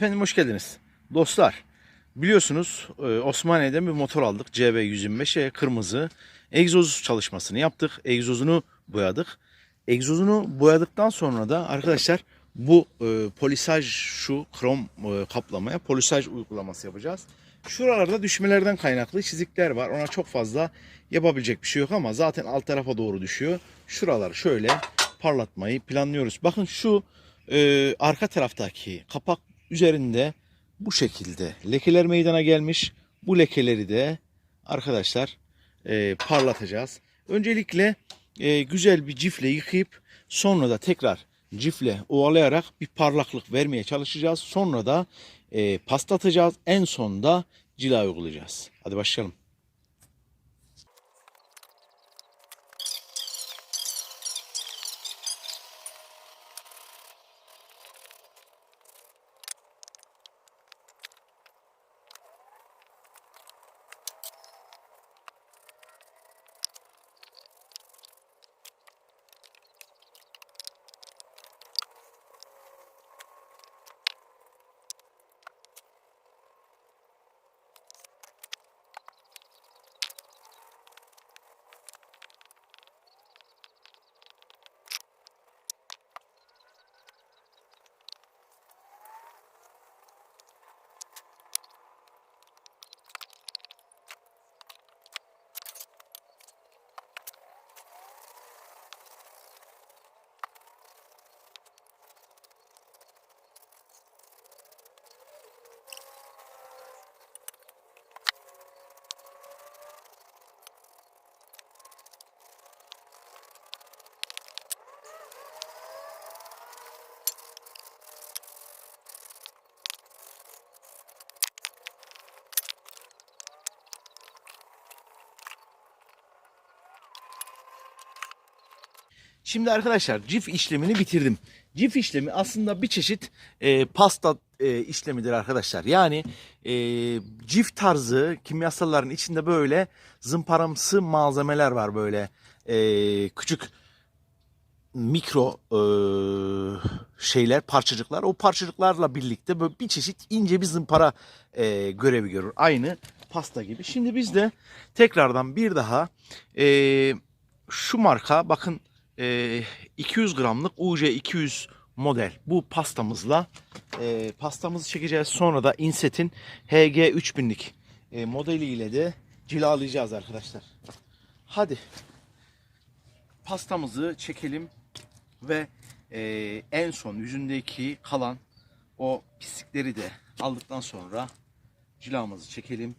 Efendim hoş geldiniz. Dostlar biliyorsunuz e, Osmaniye'den bir motor aldık. CB125 e, kırmızı. Egzoz çalışmasını yaptık. Egzozunu boyadık. Egzozunu boyadıktan sonra da arkadaşlar bu e, polisaj şu krom e, kaplamaya polisaj uygulaması yapacağız. Şuralarda düşmelerden kaynaklı çizikler var. Ona çok fazla yapabilecek bir şey yok ama zaten alt tarafa doğru düşüyor. Şuraları şöyle parlatmayı planlıyoruz. Bakın şu e, arka taraftaki kapak üzerinde bu şekilde lekeler meydana gelmiş. Bu lekeleri de arkadaşlar e, parlatacağız. Öncelikle e, güzel bir cifle yıkayıp sonra da tekrar cifle ovalayarak bir parlaklık vermeye çalışacağız. Sonra da e, paslatacağız. En sonda cila uygulayacağız. Hadi başlayalım. Şimdi arkadaşlar cif işlemini bitirdim. Cif işlemi aslında bir çeşit e, pasta e, işlemidir arkadaşlar. Yani e, cif tarzı kimyasalların içinde böyle zımparamsı malzemeler var böyle e, küçük mikro e, şeyler parçacıklar. O parçacıklarla birlikte böyle bir çeşit ince bir zımpara e, görevi görür. Aynı pasta gibi. Şimdi biz de tekrardan bir daha e, şu marka bakın e, 200 gramlık UC 200 model bu pastamızla e, pastamızı çekeceğiz. Sonra da Inset'in HG 3000'lik e, modeliyle de cilalayacağız arkadaşlar. Hadi pastamızı çekelim ve e, en son yüzündeki kalan o pislikleri de aldıktan sonra cilamızı çekelim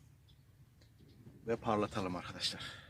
ve parlatalım arkadaşlar.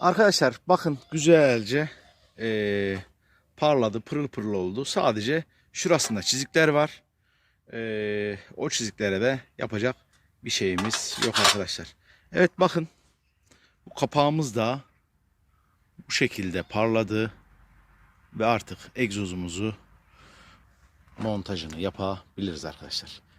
Arkadaşlar bakın güzelce eee, parladı pırıl pırıl oldu. Sadece şurasında çizikler var. Eee, o çiziklere de yapacak bir şeyimiz yok arkadaşlar. Evet bakın bu kapağımız da bu şekilde parladı ve artık egzozumuzu montajını yapabiliriz arkadaşlar.